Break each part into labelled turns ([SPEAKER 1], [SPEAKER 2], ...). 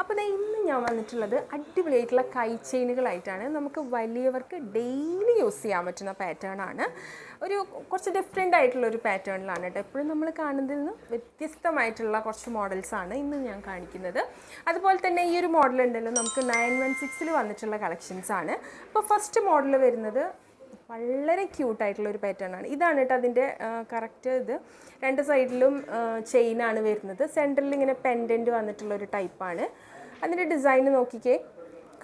[SPEAKER 1] അപ്പോൾ ഇന്ന് ഞാൻ വന്നിട്ടുള്ളത് അടിപൊളിയായിട്ടുള്ള കൈ ചെയിനുകളായിട്ടാണ്. നമുക്ക് വലിയവർക്ക് ഡെയിലി യൂസ് ചെയ്യാൻ പറ്റുന്ന പാറ്റേൺ ആണ്. ഒരു കുറച്ച് ഡിഫറെന്റ് ആയിട്ടുള്ള ഒരു പാറ്റേണിലാണ് കേട്ടോ. എപ്പോഴും നമ്മൾ കാണുന്നതിൽ നിന്ന് വ്യത്യസ്തമായിട്ടുള്ള കുറച്ച് മോഡൽസാണ് ഇന്ന് ഞാൻ കാണിക്കുന്നത്. അതുപോലെ തന്നെ ഈ ഒരു മോഡൽ ഉണ്ടല്ലോ നമുക്ക് നയൻ വൺ സിക്സിൽ വന്നിട്ടുള്ള കളക്ഷൻസ് ആണ്. അപ്പോൾ ഫസ്റ്റ് മോഡൽ വരുന്നത് വളരെ ക്യൂട്ടായിട്ടുള്ള ഒരു പാറ്റേൺ ആണ്. ഇതാണ് കേട്ടോ അതിന്റെ കറക്റ്റ് ഇത്. രണ്ട് സൈഡിലും ചെയിനാണ് വരുന്നത്. സെന്ററിൽ ഇങ്ങനെ പെൻഡന്റ് വന്നിട്ടുള്ള ഒരു ടൈപ്പാണ് അതിന്റെ ഡിസൈൻ നോക്കിക്കേ.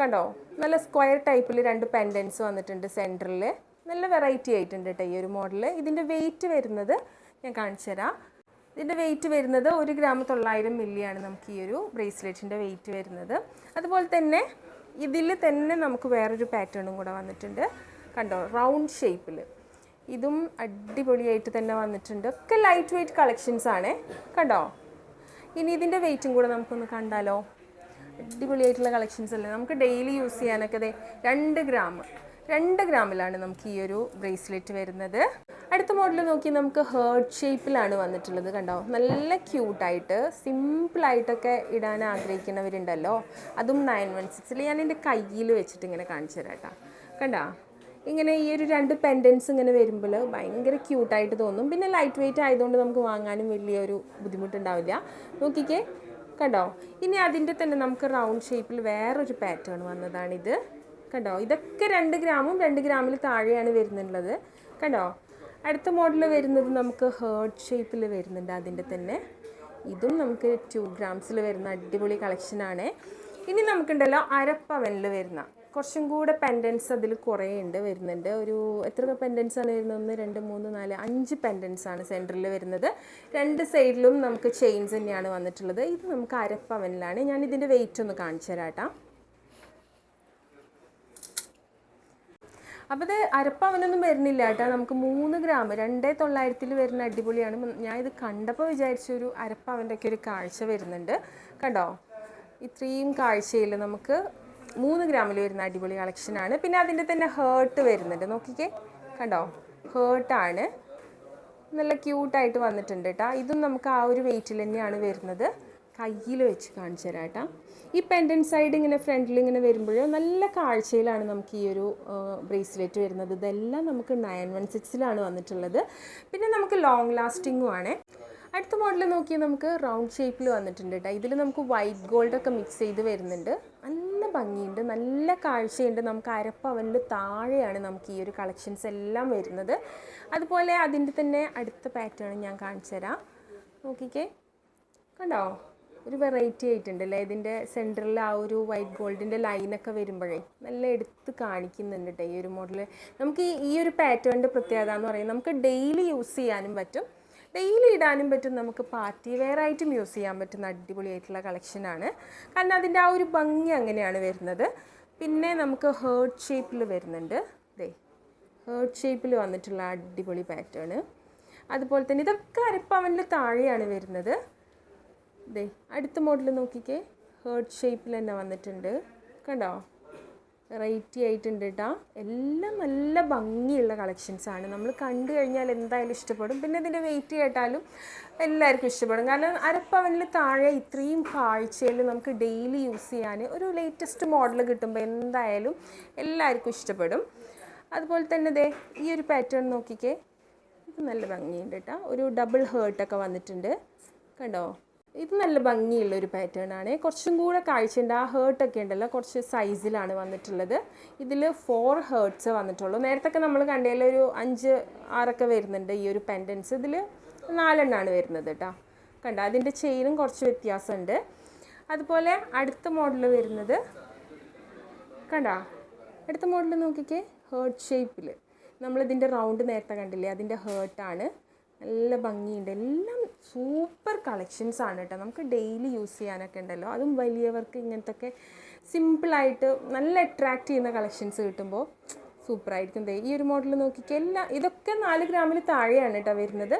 [SPEAKER 1] കണ്ടോ? നല്ല സ്ക്വയർ ടൈപ്പിൽ രണ്ട് പെൻഡൻസ് വന്നിട്ടുണ്ട് സെന്ററിൽ നല്ല വെറൈറ്റി ആയിട്ടുണ്ട് കേട്ടോ ഈ ഒരു മോഡൽ ഇതിന്റെ വെയിറ്റ് വരുന്നത് ഞാൻ കാണിച്ചു തരാം. ഇതിന്റെ വെയിറ്റ് വരുന്നത് ഒരു ഗ്രാം തൊള്ളായിരം മില്ലിയാണ് നമുക്ക് ഈ ഒരു ബ്രേസ്ലെറ്റിന്റെ വെയിറ്റ് വരുന്നത്. അതുപോലെ തന്നെ ഇതിൽ തന്നെ നമുക്ക് വേറൊരു പാറ്റേണും കൂടെ വന്നിട്ടുണ്ട്. കണ്ടോ? റൗണ്ട് ഷേപ്പിൽ ഇതും അടിപൊളിയായിട്ട് തന്നെ വന്നിട്ടുണ്ട്. ഒക്കെ ലൈറ്റ് വെയിറ്റ് കളക്ഷൻസ് ആണ്. കണ്ടോ? ഇനി ഇതിന്റെ വെയിറ്റും കൂടെ നമുക്കൊന്ന് കണ്ടാലോ? അടിപൊളിയായിട്ടുള്ള കളക്ഷൻസ് അല്ലേ? നമുക്ക് ഡെയിലി യൂസ് ചെയ്യാനൊക്കെ അതെ രണ്ട് ഗ്രാം രണ്ട് ഗ്രാമിലാണ് നമുക്ക് ഈ ഒരു ബ്രേസ്ലെറ്റ് വരുന്നത്. അടുത്ത മോഡൽ നോക്കി നമുക്ക് ഹേർട്ട് ഷേപ്പിലാണ് വന്നിട്ടുള്ളത് കണ്ടോ? നല്ല ക്യൂട്ടായിട്ട് സിമ്പിളായിട്ടൊക്കെ ഇടാൻ ആഗ്രഹിക്കുന്നവരുണ്ടല്ലോ. അതും നയൻ വൺ സിക്സിൽ ഞാൻ എന്റെ കയ്യിൽ വെച്ചിട്ട് ഇങ്ങനെ കാണിച്ചു തരാം കേട്ടോ. കണ്ടോ? ഇങ്ങനെ ഈ ഒരു രണ്ട് പെൻഡൻസ് ഇങ്ങനെ വരുമ്പോൾ ഭയങ്കര ക്യൂട്ടായിട്ട് തോന്നും. പിന്നെ ലൈറ്റ് വെയിറ്റ് ആയതുകൊണ്ട് നമുക്ക് വാങ്ങാനും വലിയൊരു ബുദ്ധിമുട്ടുണ്ടാവില്ല. നോക്കിക്കേ കണ്ടോ? ഇനി അതിന്റെ തന്നെ നമുക്ക് റൗണ്ട് ഷേപ്പിൽ വേറൊരു പാറ്റേൺ വന്നതാണിത്. കണ്ടോ? ഇതൊക്കെ രണ്ട് ഗ്രാമും രണ്ട് ഗ്രാമിൽ താഴെയാണ് വരുന്നുള്ളത്. കണ്ടോ? അടുത്ത മോഡൽ വരുന്നത് നമുക്ക് ഹേർട്ട് ഷേപ്പിൽ വരുന്നുണ്ട് അതിന്റെ തന്നെ. ഇതും നമുക്ക് ടു ഗ്രാംസിൽ വരുന്ന അടിപൊളി കളക്ഷനാണ് ഇനി നമുക്കുണ്ടല്ലോ അരപ്പവനിൽ വരുന്ന കുറച്ചും കൂടെ പെൻഡൻസ് അതിൽ കുറേ ഉണ്ട് വരുന്നുണ്ട്. ഒരു എത്ര പെൻഡൻസ് ആണ് വരുന്നത്? ഒന്ന് രണ്ട് മൂന്ന് നാല് അഞ്ച് പെൻഡൻസ് ആണ് സെന്ററിൽ വരുന്നത്. രണ്ട് സൈഡിലും നമുക്ക് ചെയിൻസ് തന്നെയാണ് വന്നിട്ടുള്ളത്. ഇത് നമുക്ക് അരപ്പവനിലാണ്. ഞാൻ ഇതിന്റെ വെയിറ്റ് ഒന്ന് കാണിച്ചു തരാട്ടാ. അപ്പോൾ ഇത് അരപ്പവനൊന്നും വരുന്നില്ല കേട്ടോ. നമുക്ക് മൂന്ന് ഗ്രാം രണ്ടേ തൊള്ളായിരത്തിൽ വരുന്ന അടിപൊളിയാണ്. ഞാൻ ഇത് കണ്ടപ്പോൾ വിചാരിച്ചൊരു അരപ്പവന്റെ ഒക്കെ ഒരു കാഴ്ച വരുന്നുണ്ട്. കണ്ടോ? ഇത്രയും കാഴ്ചയിൽ നമുക്ക് മൂന്ന് ഗ്രാമിൽ വരുന്ന അടിപൊളി കളക്ഷനാണ്. പിന്നെ അതിന്റെ തന്നെ ഹേർട്ട് വരുന്നുണ്ട്. നോക്കിക്കേ. കണ്ടോ? ഹേർട്ടാണ് നല്ല ക്യൂട്ടായിട്ട് വന്നിട്ടുണ്ട് കേട്ടോ ഇതും നമുക്ക് ആ ഒരു വെയിറ്റിൽ തന്നെയാണ് വരുന്നത്. കയ്യിൽ വെച്ച് കാണിച്ചു തരാം കേട്ടോ ഈ പെൻഡൻ സൈഡ് ഇങ്ങനെ ഫ്രണ്ടിൽ ഇങ്ങനെ വരുമ്പോൾ നല്ല കാഴ്ചയിലാണ് നമുക്ക് ഈ ഒരു ബ്രേസ്ലെറ്റ് വരുന്നത്. ഇതെല്ലാം നമുക്ക് നയൻ വൺ സിക്സിലാണ് വന്നിട്ടുള്ളത്. പിന്നെ നമുക്ക് ലോങ് ലാസ്റ്റിങ്ങും ആണ്. അടുത്ത മോഡൽ നോക്കിയാൽ നമുക്ക് റൗണ്ട് ഷേപ്പിൽ വന്നിട്ടുണ്ട് കേട്ടോ ഇതിൽ നമുക്ക് വൈറ്റ് ഗോൾഡൊക്കെ മിക്സ് ചെയ്ത് വരുന്നുണ്ട്. നല്ല ഭംഗിയുണ്ട്. നല്ല കാഴ്ചയുണ്ട്. നമുക്ക് അരപ്പവനിൽ താഴെയാണ് നമുക്ക് ഈ ഒരു കളക്ഷൻസ് എല്ലാം വരുന്നത്. അതുപോലെ അതിന്റെ തന്നെ അടുത്ത പാറ്റേൺ ഞാൻ കാണിച്ചു തരാം. നോക്കിക്കേ. കണ്ടോ? ഒരു വെറൈറ്റി ആയിട്ടുണ്ട് അല്ലേ? ഇതിന്റെ സെന്ററിൽ ആ ഒരു വൈറ്റ് ഗോൾഡിന്റെ ലൈനൊക്കെ വരുമ്പോഴേ നല്ല എടുത്ത് കാണിക്കുന്നുണ്ട് കേട്ടോ ഈ ഒരു മോഡൽ നമുക്ക് ഈ- ഈ ഒരു പാറ്റേണിന്റെ പ്രത്യേകത എന്ന് പറയുന്നത് നമുക്ക് ഡെയിലി യൂസ് ചെയ്യാനും പറ്റും. ഡെയിലി ഇടാനും പറ്റും. നമുക്ക് പാർട്ടി വെയർ ആയിട്ടും യൂസ് ചെയ്യാൻ പറ്റുന്ന അടിപൊളിയായിട്ടുള്ള കളക്ഷനാണ് കാരണം അതിന്റെ ആ ഒരു ഭംഗി അങ്ങനെയാണ് വരുന്നത്. പിന്നെ നമുക്ക് ഹേർട്ട് ഷേപ്പിൽ വരുന്നുണ്ട്. ദേ ഹേർട്ട് ഷേപ്പിൽ വന്നിട്ടുള്ള അടിപൊളി പാറ്റേൺ അതുപോലെ തന്നെ ഇതൊക്കെ അരപ്പവനിൽ താഴെയാണ് വരുന്നത്. ദേ അടുത്ത മോഡൽ നോക്കിക്കേ. ഹേർട്ട് ഷേപ്പിൽ തന്നെ വന്നിട്ടുണ്ട്. കണ്ടോ? വെറൈറ്റി ആയിട്ടുണ്ട് കേട്ടോ എല്ലാം നല്ല ഭംഗിയുള്ള കളക്ഷൻസാണ് നമ്മൾ കണ്ടു കഴിഞ്ഞാൽ എന്തായാലും ഇഷ്ടപ്പെടും. പിന്നെ ഇതിന്റെ വെയിറ്റ് കേട്ടാലും എല്ലാവർക്കും ഇഷ്ടപ്പെടും. കാരണം അരപ്പവനിൽ താഴെ ഇത്രയും കാഴ്ചയിൽ നമുക്ക് ഡെയിലി യൂസ് ചെയ്യാൻ ഒരു ലേറ്റസ്റ്റ് മോഡൽ കിട്ടുമ്പോൾ എന്തായാലും എല്ലാവർക്കും ഇഷ്ടപ്പെടും. അതുപോലെ തന്നെ ദേ ഈ ഒരു പാറ്റേൺ നോക്കിക്കേ. ഇത് നല്ല ഭംഗിയുണ്ട് കേട്ടോ ഒരു ഡബിൾ ഹേർട്ടൊക്കെ വന്നിട്ടുണ്ട്. കണ്ടോ? ഇത് നല്ല ഭംഗിയുള്ള ഒരു പാറ്റേൺ ആണ്. കുറച്ചും കൂടെ കാഴ്ചയുണ്ട്. ആ ഹേർട്ടൊക്കെ ഉണ്ടല്ലോ. കുറച്ച് സൈസിലാണ് വന്നിട്ടുള്ളത്. ഇതിൽ ഫോർ ഹേർട്സ് വന്നിട്ടുള്ളൂ. നേരത്തെ നമ്മൾ കണ്ടതിൽ ഒരു അഞ്ച് ആറൊക്കെ വരുന്നുണ്ട് ഈ ഒരു പെൻഡൻസ് ഇതിൽ നാലെണ്ണമാണ് വരുന്നത് കേട്ടോ കണ്ട? അതിന്റെ ചെയിനും കുറച്ച് വ്യത്യാസമുണ്ട്. അതുപോലെ അടുത്ത മോഡൽ വരുന്നത് കണ്ട? അടുത്ത മോഡൽ നോക്കിക്കേ. ഹേർട്ട് ഷേപ്പിൽ നമ്മളിതിന്റെ റൗണ്ട് നേരത്തെ കണ്ടില്ലേ? അതിന്റെ ഹേർട്ടാണ് നല്ല ഭംഗിയുണ്ട്. എല്ലാം സൂപ്പർ കളക്ഷൻസ് ആണ് കേട്ടോ. നമുക്ക് ഡെയിലി യൂസ് ചെയ്യാനൊക്കെ ഉണ്ടല്ലോ. അതും വലിയവർക്ക് ഇങ്ങനത്തെ ഒക്കെ സിമ്പിളായിട്ട് നല്ല അട്രാക്റ്റ് ചെയ്യുന്ന കളക്ഷൻസ് കിട്ടുമ്പോൾ സൂപ്പറായിരിക്കും ഈ ഒരു മോഡൽ നോക്കിക്കേ എല്ലാം ഇതൊക്കെ നാല് ഗ്രാമിൽ താഴെയാണ് കേട്ടോ വരുന്നത്.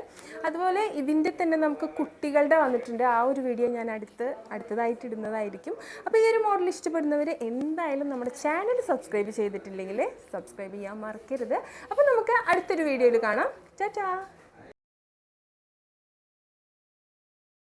[SPEAKER 1] അതുപോലെ ഇതിന്റെ തന്നെ നമുക്ക് കുട്ടികളുടെ വന്നിട്ടുണ്ട്. ആ ഒരു വീഡിയോ ഞാൻ അടുത്ത് അടുത്തതായിട്ട് ഇടുന്നതായിരിക്കും. അപ്പോൾ ഈ ഒരു മോഡൽ ഇഷ്ടപ്പെടുന്നവർ എന്തായാലും നമ്മുടെ ചാനൽ സബ്സ്ക്രൈബ് ചെയ്തിട്ടില്ലെങ്കിൽ സബ്സ്ക്രൈബ് ചെയ്യാൻ മറക്കരുത്. അപ്പോൾ നമുക്ക് അടുത്തൊരു വീഡിയോയിൽ കാണാം. ടാറ്റാ!